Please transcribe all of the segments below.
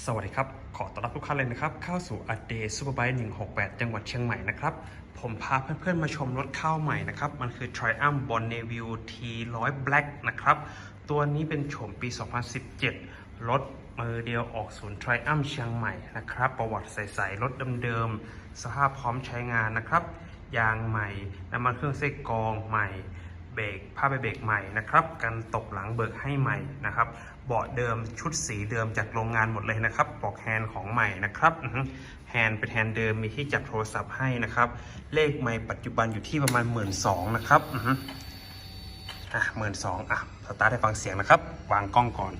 สวัสดีครับ ขอต้อนรับทุกท่านเลยนะครับ เข้าสู่ a d a y Superbike 168 จังหวัดเชียงใหม่นะครับ ผมพาเพื่อนๆมาชมรถข้าวใหม่นะครับ มันคือ Triumph Bonneville T100 Black นะครับ ตัวนี้เป็นโฉมปี 2017 รถมือเดียวออกศูนย์ Triumph เชียงใหม่นะครับ ประวัติใสๆรถเดิมๆ สภาพพร้อมใช้งานนะครับ ยางใหม่ น้ำมันเครื่องเส้กรองใหม่ เบรกผ้าใบเบรกใหม่นะครับกันตกหลังเบิกให้ใหม่นะครับเบาะเดิมชุดสีเดิมจากโรงงานหมดเลยนะครับปลอกแฮนด์ของใหม่นะครับแฮนด์เป็นแฮนด์เดิมมีที่จับโทรศัพท์ให้นะครับ เลขใหม่ปัจจุบันอยู่ที่ประมาณ 1 2ื่นนะครับอือฮึอะหมื่นสองอะสตาร์ทให้ฟังเสียงนะครับ วางกล้องก่อน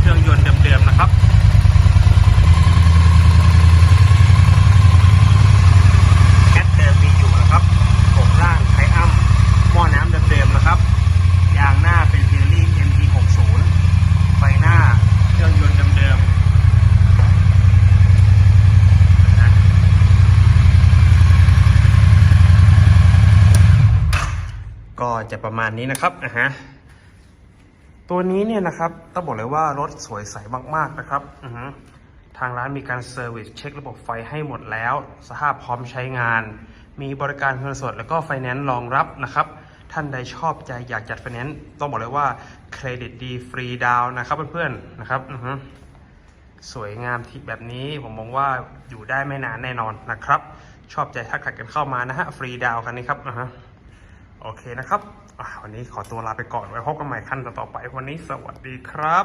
เครื่องยนต์เดิมๆนะครับ แอดเดิมมีอยู่นะครับผมล่างไทอัมหม้อน้ำเดิมๆนะครับ ยางหน้าเป็นพิลลี่ MT60 ไฟหน้าเครื่องยนต์เดิมๆนะ ก็จะประมาณนี้นะครับอะฮะตัวนี้เนี่ยนะครับต้องบอกเลยว่ารถสวยใสมากๆนะครับอือฮึทางร้านมีการเซอร์วิสเช็คระบบไฟให้หมดแล้ว สภาพพร้อมใช้งาน มีบริการเงินสดแล้วก็ไฟแนนซ์รองรับนะครับ ท่านใดชอบใจอยากจัดไฟแนนซ์ต้องบอกเลยว่าเครดิตดีฟรีดาวนะครับเพื่อนๆนะครับอือฮึสวยงามที่แบบนี้ผมมองว่าอยู่ได้ไม่นานแน่นอนนะครับ ชอบใจทักทายกันเข้ามานะฮะฟรีดาวน์กันนี้ครับนะฮะ โอเคนะครับวันนี้ขอตัวลาไปก่อนไว้พบกันใหม่ขั้นต่อไปวันนี้สวัสดีครับ